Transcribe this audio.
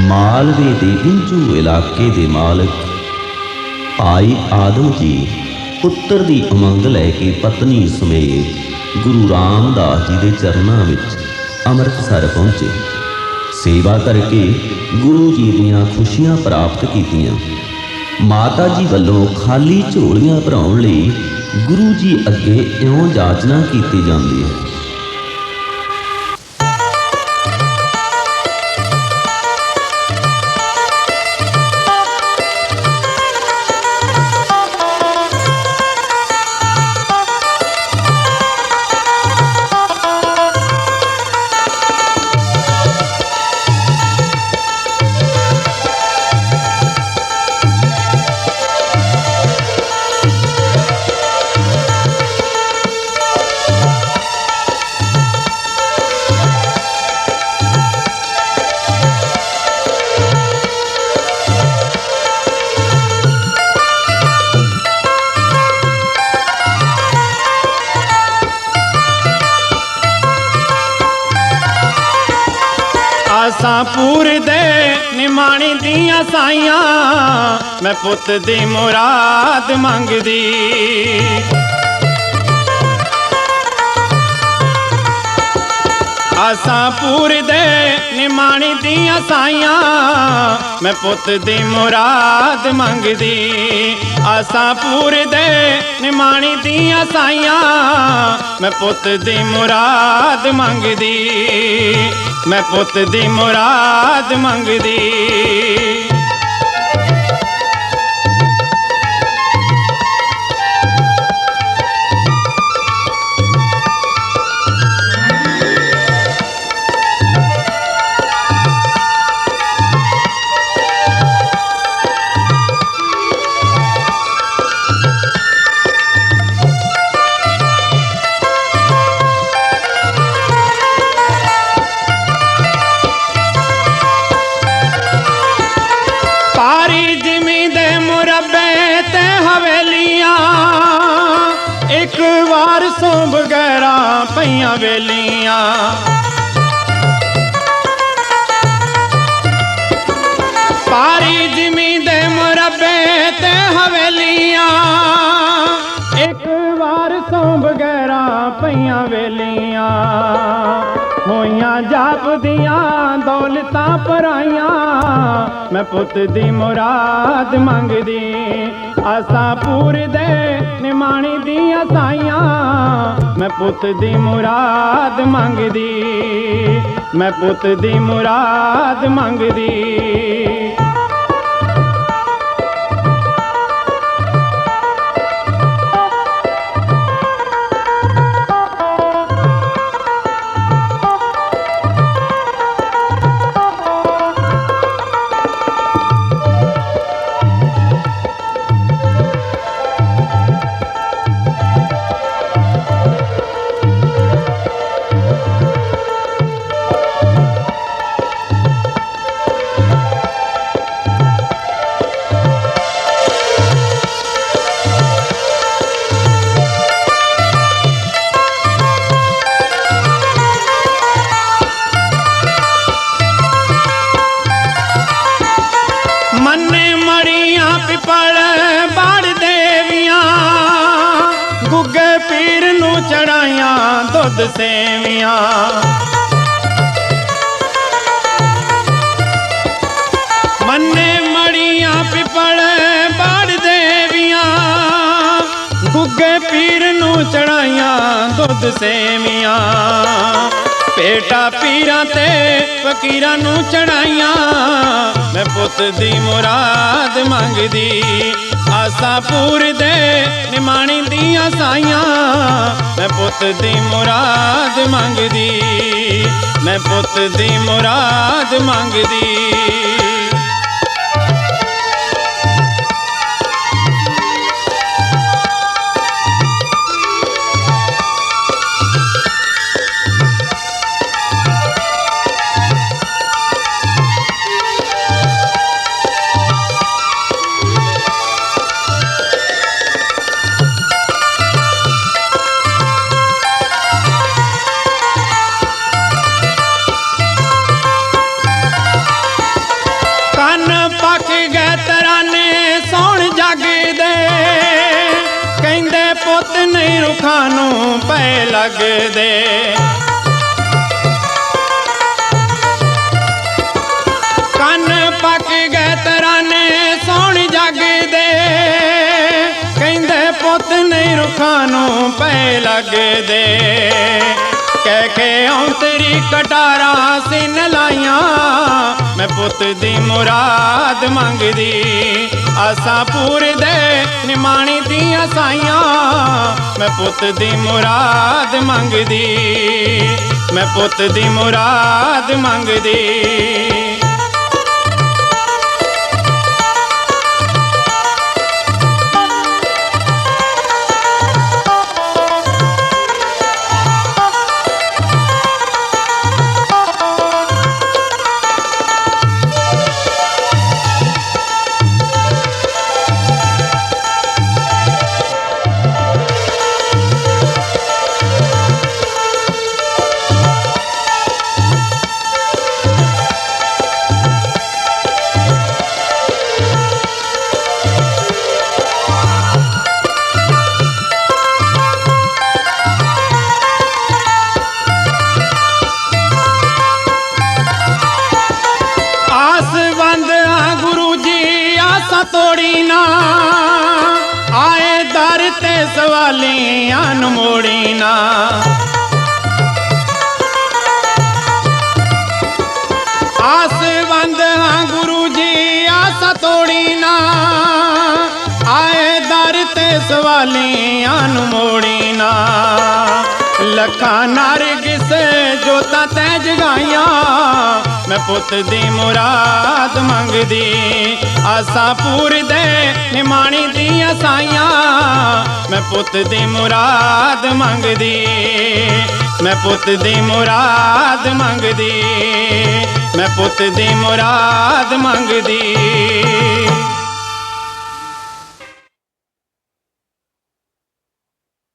ਮਾਲਵੇ ਦੇ ਇੰਜੂ ਇਲਾਕੇ ਦੇ ਮਾਲਕ ਭਾਈ ਆਦਮ ਜੀ ਪੁੱਤਰ ਦੀ ਉਮੰਗ ਲੈ ਕੇ ਪਤਨੀ ਸਮੇਤ ਗੁਰੂ ਰਾਮਦਾਸ ਜੀ ਦੇ ਚਰਨਾਂ ਵਿੱਚ ਅੰਮ੍ਰਿਤਸਰ ਪਹੁੰਚੇ। ਸੇਵਾ ਕਰਕੇ ਗੁਰੂ ਜੀ ਦੀਆਂ ਖੁਸ਼ੀਆਂ ਪ੍ਰਾਪਤ ਕੀਤੀਆਂ। ਮਾਤਾ ਜੀ ਵੱਲੋਂ ਖਾਲੀ ਝੋਲੀਆਂ ਭਰਾਉਣ ਲਈ ਗੁਰੂ ਜੀ ਅੱਗੇ ਇਉਂ ਜਾਚਨਾ ਕੀਤੀ ਜਾਂਦੀ ਹੈ। ਆਸਾਂ ਦੇ ਨਿਮਾਣੀ ਦੀਆਂ ਸਾਈਆਂ। ਮੈਂ ਪੁੱਤ ਦੀ ਮੁਰਾਦ ਮੰਗਦੀ। ਆਸਾਂ ਪੂਰਦੇ ਨਿਮਾਣੀ ਦੀਆਂ ਸਾਈਆਂ। ਮੈਂ ਪੁੱਤ ਦੀ ਮੁਰਾਦ ਮੰਗਦੀ। ਆਸਾਂ ਪੂਰਦੇ ਨਿਮਾਣੀ ਦੀਆਂ ਸਾਈਆਂ। ਮੈਂ ਪੁੱਤ ਦੀ ਮੁਰਾਦ ਮੰਗਦੀ। ਮੈਂ ਪੁੱਤ ਦੀ ਮੁਰਾਦ ਮੰਗਦੀ। ਦੇ ਮੁਰੱਬੇ ਤੇ ਹਵੇਲੀਆਂ। ਇੱਕ ਵਾਰ ਸੋਂ ਬਗੈਰਾ ਪਈਆਂ ਵੇਲੀਆਂ। ਪਾਰੀ ਜਿਮੀ ਦੇ ਮੁਰੱਬੇ ਤੇ ਹਵੇਲੀਆਂ। ਇੱਕ ਵਾਰ ਸੋਂ ਬਗੈਰਾ ਪਈਆਂ ਵੇਲੀਆਂ। ਹੋਈਆਂ ਜਾਪਦੀਆਂ, ਦੌਲਤਾਂ ਪਰਾਈਆਂ ਮੈਂ ਪੁੱਤ ਦੀ ਮੁਰਾਦ ਮੰਗਦੀ। ਆਸਾਂ ਪੂਰਦੇ ਨਿਮਾਣੀ ਦੀਆਂ ਸਾਈਆਂ। ਮੈਂ ਪੁੱਤ ਦੀ ਮੁਰਾਦ ਮੰਗਦੀ। ਮੈਂ ਪੁੱਤ ਦੀ ਮੁਰਾਦ ਮੰਗਦੀ। ਦੁੱਧ ਸੇਵੀਆਂ। ਮੰਨੇ ਮੜੀਆਂ ਪਿਪਲ ਬਾੜ ਦੇਵੀਆਂ। ਗੁੱਗੇ ਪੀਰ ਨੂੰ ਚੜਾਈਆਂ ਦੁੱਧ ਸੇਵੀਆਂ। ਪੇਟਾ ਪੀਰਾਂ ਤੇ ਫਕੀਰਾਂ ਨੂੰ ਚੜਾਈਆਂ। ਮੈਂ ਪੁੱਤ ਦੀ ਮੁਰਾਦ ਮੰਗਦੀ, ਆਸਾ ਪੂਰਦੇ ਨਿਮਾਣੀ ਦੀਆਂ ਸਾਈਆਂ। ਮੈਂ ਪੁੱਤ ਦੀ ਮੁਰਾਦ ਮੰਗਦੀ ਮੈਂ ਪੁੱਤ ਦੀ ਮੁਰਾਦ ਮੰਗਦੀ। ਨਹੀਂ ਰੁੱਖਾਂ ਨੂੰ ਪੈ ਲੱਗਦੇ। ਕੰਨ ਪੱਕ ਗਏ ਤਰਾਨੇ, ਸੌਣ ਜਾਗਦੇ। ਕਹਿੰਦੇ, ਪੁੱਤ ਨਹੀਂ ਰੁੱਖਾਂ ਨੂੰ ਪੈ ਲੱਗਦੇ। ਕਹਿ ਕੇ ਔਂਤਰੀ ਕਟਾਰਾਂ ਸਿਨ ਲਾਈਆਂ। ਮੈਂ ਪੁੱਤ ਦੀ ਮੁਰਾਦ ਮੰਗਦੀ। ਅਸਾਂ ਪੂਰੇ ਦੇ ਨਿਮਾਣੀ ਦੀਆਂ ਸਾਈਆਂ। ਮੈਂ ਪੁੱਤ ਦੀ ਮੁਰਾਦ ਮੰਗਦੀ। ਮੈਂ ਪੁੱਤ ਦੀ ਮੁਰਾਦ ਮੰਗਦੀ। ਤੋੜੀ ਨਾ। ਆਏ ਦਰ ਤੇ ਸਵਾਲੀਆਂ ਨੂੰ ਮੋੜੀ ਨਾ। ਆਸਵੰਦ ਹਾਂ ਗੁਰੂ ਜੀ, ਆਸਾਂ ਤੋੜੀ ਨਾ। ਆਏ ਦਰ ਤੇ ਸਵਾਲੀਆਂ ਨੂੰ ਮੋੜੀ ਨਾ। ਲੱਖਾਂ ਨਰਗਿਸ ਜੋਤਾਂ ਤੈ ਜਗਾਈਆਂ ਮੈਂ ਪੁੱਤ ਦੀ ਮੁਰਾਦ ਮੰਗਦੀ, ਆਸਾਂ ਪੂਰਦੇ ਨਿਮਾਣੀ ਦੀਆਂ ਸਾਈਆਂ। ਮੈਂ ਪੁੱਤ ਦੀ ਮੁਰਾਦ ਮੰਗਦੀ, ਮੈਂ ਪੁੱਤ ਦੀ ਮੁਰਾਦ ਮੰਗਦੀ, ਮੈਂ ਪੁੱਤ ਦੀ ਮੁਰਾਦ ਮੰਗਦੀ।